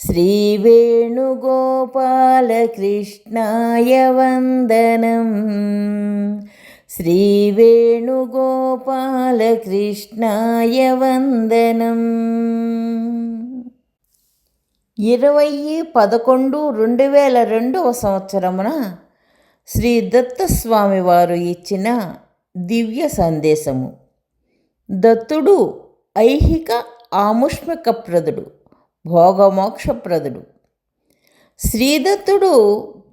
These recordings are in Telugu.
श्रीवेणुगोपालकृष्णाय वन्दनम् శ్రీవేణుగోపాలకృష్ణాయ వందనం ఇరవై పదకొండు రెండు వేల రెండవ సంవత్సరమున శ్రీ దత్తస్వామి వారు ఇచ్చిన దివ్య సందేశము దత్తుడు ఐహిక ఆముష్మికప్రదుడు భోగమోక్షప్రదుడు. శ్రీదత్తుడు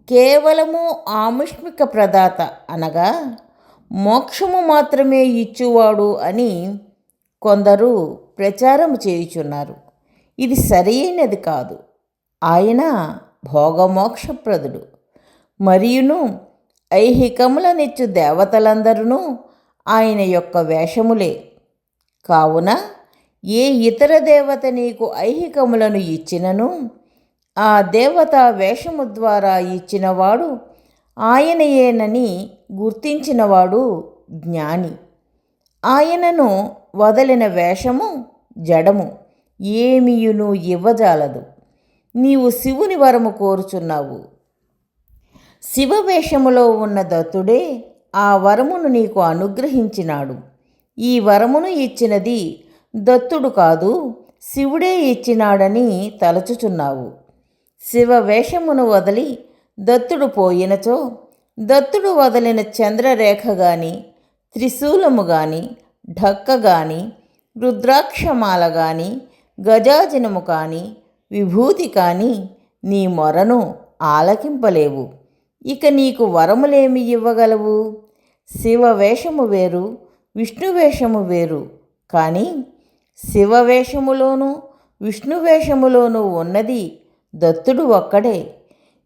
కేవలము ఆముష్మిక ప్రదాత అనగా మోక్షము మాత్రమే ఇచ్చువాడు అని కొందరు ప్రచారం చేయుచున్నారు. ఇది సరైనది కాదు. ఆయన భోగమోక్షప్రదుడు. మరియును ఐహికములనిచ్చు దేవతలందరూ ఆయన యొక్క వేషములే. కావున ఏ ఇతర దేవత నీకు ఐహికములను ఇచ్చినను? ఆ దేవత వేషము ద్వారా ఇచ్చినవాడు ఆయనయేనని గుర్తించినవాడు జ్ఞాని. ఆయనను వదలిన వేషము జడము ఏమియును ఇవ్వజాలదు. నీవు శివుని వరము కోరుచున్నావు. శివవేషములో ఉన్న దత్తుడే ఆ వరమును నీకు అనుగ్రహించినాడు. ఈ వరమును ఇచ్చినది దత్తుడు కాదు శివుడే ఇచ్చినాడని తలచుచున్నావు. శివ వేషమును వదిలి దత్తుడు పోయినచో దత్తుడు వదిలిన చంద్రరేఖ గాని త్రిశూలము గాని ఢక్క గాని రుద్రాక్షమాల గాని గజాజనము కాని విభూతి కాని నీ మొరను ఆలకింపలేవు. ఇక నీకు వరములేమి ఇవ్వగలవు? శివ వేషము వేరు విష్ణు వేషము వేరు కానీ శివ వేషములోనూ విష్ణు వేషములోనూ ఉన్నది దత్తుడు ఒక్కడే.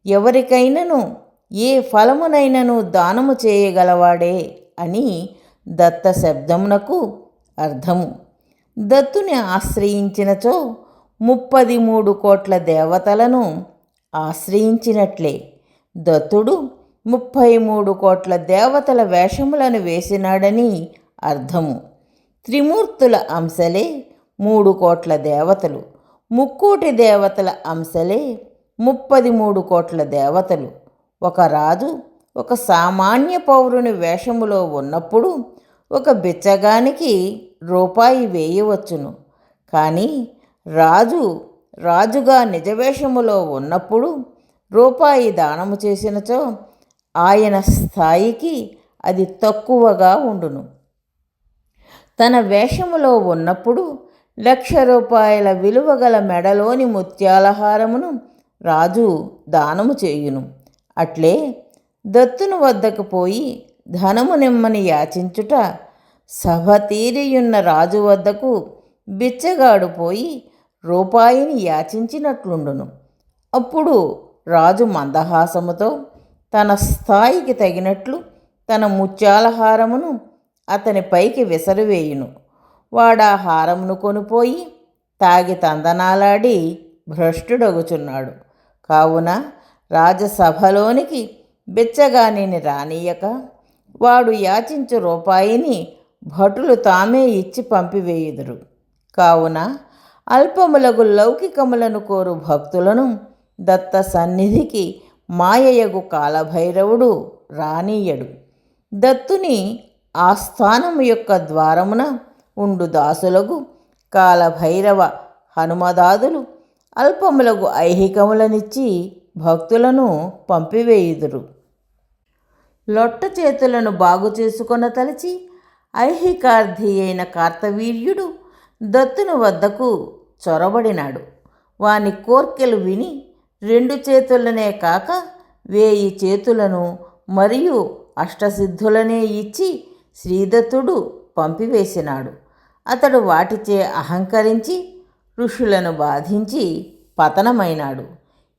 ఎవరికైనను ఏ ఫలమునైనను దానము చేయగలవాడే అని దత్త శబ్దమునకు అర్థము. దత్తుని ఆశ్రయించినచో ముప్పది మూడు కోట్ల దేవతలను ఆశ్రయించినట్లే. దత్తుడు ముప్పై మూడు కోట్ల దేవతల వేషములను వేసినాడని అర్థము. త్రిమూర్తుల అంశలే మూడు కోట్ల దేవతలు. ముక్కోటి దేవతల అంశలే ముప్పది మూడు కోట్ల దేవతలు. ఒక రాజు ఒక సామాన్య పౌరుని వేషములో ఉన్నప్పుడు ఒక బిచ్చగానికి రూపాయి వేయవచ్చును. కానీ రాజు రాజుగా నిజవేషములో ఉన్నప్పుడు రూపాయి దానము చేసినచో ఆయన స్థాయికి అది తక్కువగా ఉండును. తన వేషములో ఉన్నప్పుడు లక్ష రూపాయల విలువగల మెడలోని ముత్యాలహారమును రాజు దానము చేయును. అట్లే దత్తును వద్దకు పోయి ధనము నిమ్మని యాచించుట సభ తీరియున్న రాజు వద్దకు బిచ్చగాడు పోయి రూపాయిని యాచించినట్లుండును. అప్పుడు రాజు మందహాసముతో తన స్థాయికి తగినట్లు తన ముత్యాలహారమును అతని పైకి విసరివేయును. వాడా హారమును కొనిపోయి తాగి తందనాలాడి భ్రష్టుడగుచున్నాడు. కావున రాజసభలోనికి బిచ్చగానిని రానీయక వాడు యాచించు రూపాయిని భటులు తామే ఇచ్చి పంపివేయుదురు. కావున అల్పములగు లౌకికములను కోరు భక్తులను దత్త సన్నిధికి మాయయగు కాలభైరవుడు రానీయడు దత్తుని ఆస్థానము యొక్క ద్వారమున ఉండు దాసులకు కాలభైరవ హనుమదాదులు అల్పములకు ఐహికములనిచ్చి భక్తులను పంపివేయుదురు. లొట్ట చేతులను బాగు చేసుకొన తలచి ఐహికార్థి అయిన కార్తవీర్యుడు దత్తుని వద్దకు చొరబడినాడు. వాని కోర్కెలు విని రెండు చేతులనే కాక వేయి చేతులను మరియు అష్టసిద్ధులనే ఇచ్చి శ్రీదత్తుడు పంపివేసినాడు. అతడు వాటిచే అహంకరించి ఋషులను బాధించి పతనమైనాడు.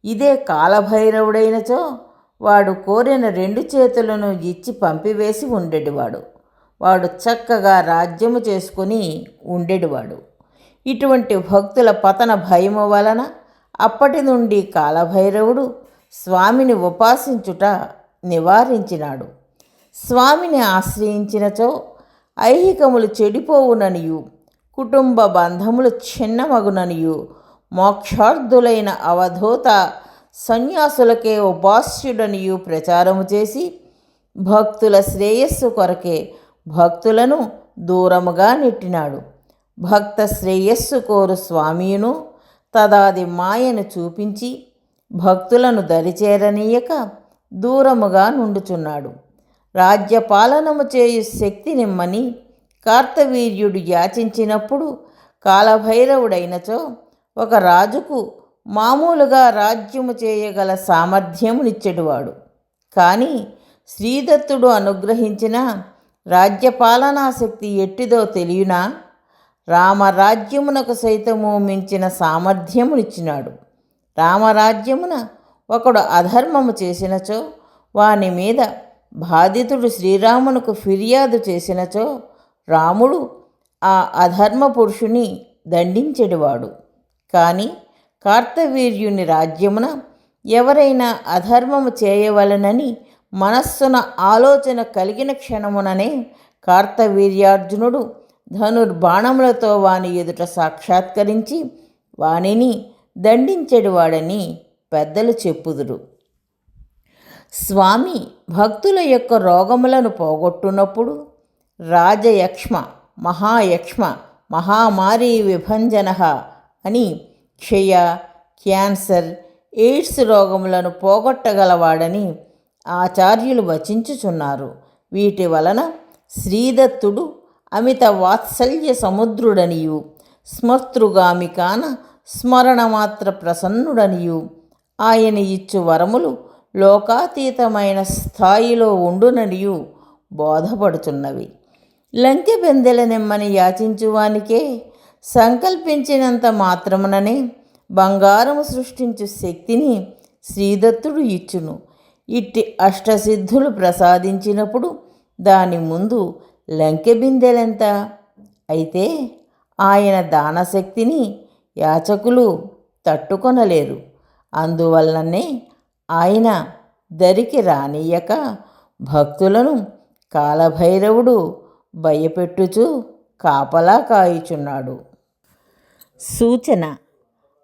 ఇదే కాలభైరవుడైనచో వాడు కోరిన రెండు చేతులను ఇచ్చి పంపివేసి ఉండేటివాడు. వాడు చక్కగా రాజ్యము చేసుకుని ఉండేటివాడు. ఇటువంటి భక్తుల పతన భయము వలన అప్పటి నుండి కాలభైరవుడు స్వామిని ఉపాసించుట నివారించినాడు. స్వామిని ఆశ్రయించినచో ఐహికములు చెడిపోవుననియు కుటుంబ బంధములు చిన్నమగుననియు మోక్షార్థులైన అవధూత సన్యాసులకే ఉపాస్యుడనియు ప్రచారము చేసి భక్తుల శ్రేయస్సు కొరకే భక్తులను దూరముగా నెట్టినాడు. భక్త శ్రేయస్సు కోరు స్వామియును తదాది మాయను చూపించి భక్తులను దరిచేరనీయక దూరముగా నుండుచున్నాడు. రాజ్యపాలనము చేయు శక్తి నిమ్మని కార్తవీర్యుడు యాచించినప్పుడు కాలభైరవుడైనచో ఒక రాజుకు మామూలుగా రాజ్యము చేయగల సామర్థ్యమునిచ్చెడువాడు. కానీ శ్రీదత్తుడు అనుగ్రహించిన రాజ్యపాలనా శక్తి ఎట్టిదో తెలియనా రామరాజ్యమునకు సైతము మించిన సామర్థ్యమునిచ్చినాడు. రామరాజ్యమున ఒకడు అధర్మము చేసినచో వాని మీద బాధితుడు శ్రీరామునకు ఫిర్యాదు చేసినచో రాముడు ఆ అధర్మ పురుషుని దండించెడివాడు. కానీ కార్తవీర్యుని రాజ్యమున ఎవరైనా అధర్మము చేయవలనని మనస్సున ఆలోచన కలిగిన క్షణముననే కార్తవీర్యార్జునుడు ధనుర్బాణములతో వాని ఎదుట సాక్షాత్కరించి వానిని దండించెడివాడని పెద్దలు చెప్పుదురు. స్వామి భక్తుల యొక్క రోగములను పోగొట్టునప్పుడు రాజయక్ష్మ మహాయక్ష్మ మహామారి విభంజన అని క్షయ క్యాన్సర్ ఎయిడ్స్ రోగములను పోగొట్టగలవాడని ఆచార్యులు వచించుచున్నారు. వీటి వలన శ్రీదత్తుడు అమిత వాత్సల్య సముద్రుడనియు స్మర్తృగామికాన స్మరణమాత్ర ప్రసన్నుడనియు. ఆయన ఇచ్చు వరములు లోకాతీతమైన స్థాయిలో ఉండుననియు బోధపడుతున్నవి లంకె బెందెలనెమ్మని యాచించువానికే సంకల్పించినంత మాత్రముననే బంగారము సృష్టించు శక్తిని శ్రీదత్తుడు ఇచ్చును. ఇట్టి అష్టసిద్ధులు ప్రసాదించినప్పుడు దాని ముందు లంకె బిందెలెంత? అయితే ఆయన దానశక్తిని యాచకులు తట్టుకొనలేరు. అందువలననే ఆయన దరికి రానియక భక్తులను కాలభైరవుడు భయపెట్టుచూ కాపలా కాయుచున్నాడు. సూచన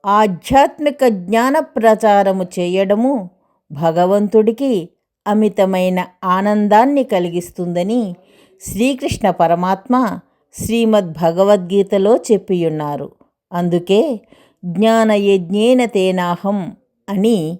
ఆధ్యాత్మిక జ్ఞాన ప్రచారము చేయడము భగవంతుడికి అమితమైన ఆనందాన్ని కలిగిస్తుందని శ్రీకృష్ణ పరమాత్మ శ్రీమద్ భగవద్గీతలో చెప్పియున్నారు. అందుకే జ్ఞానయజ్ఞేన తేనాహం అని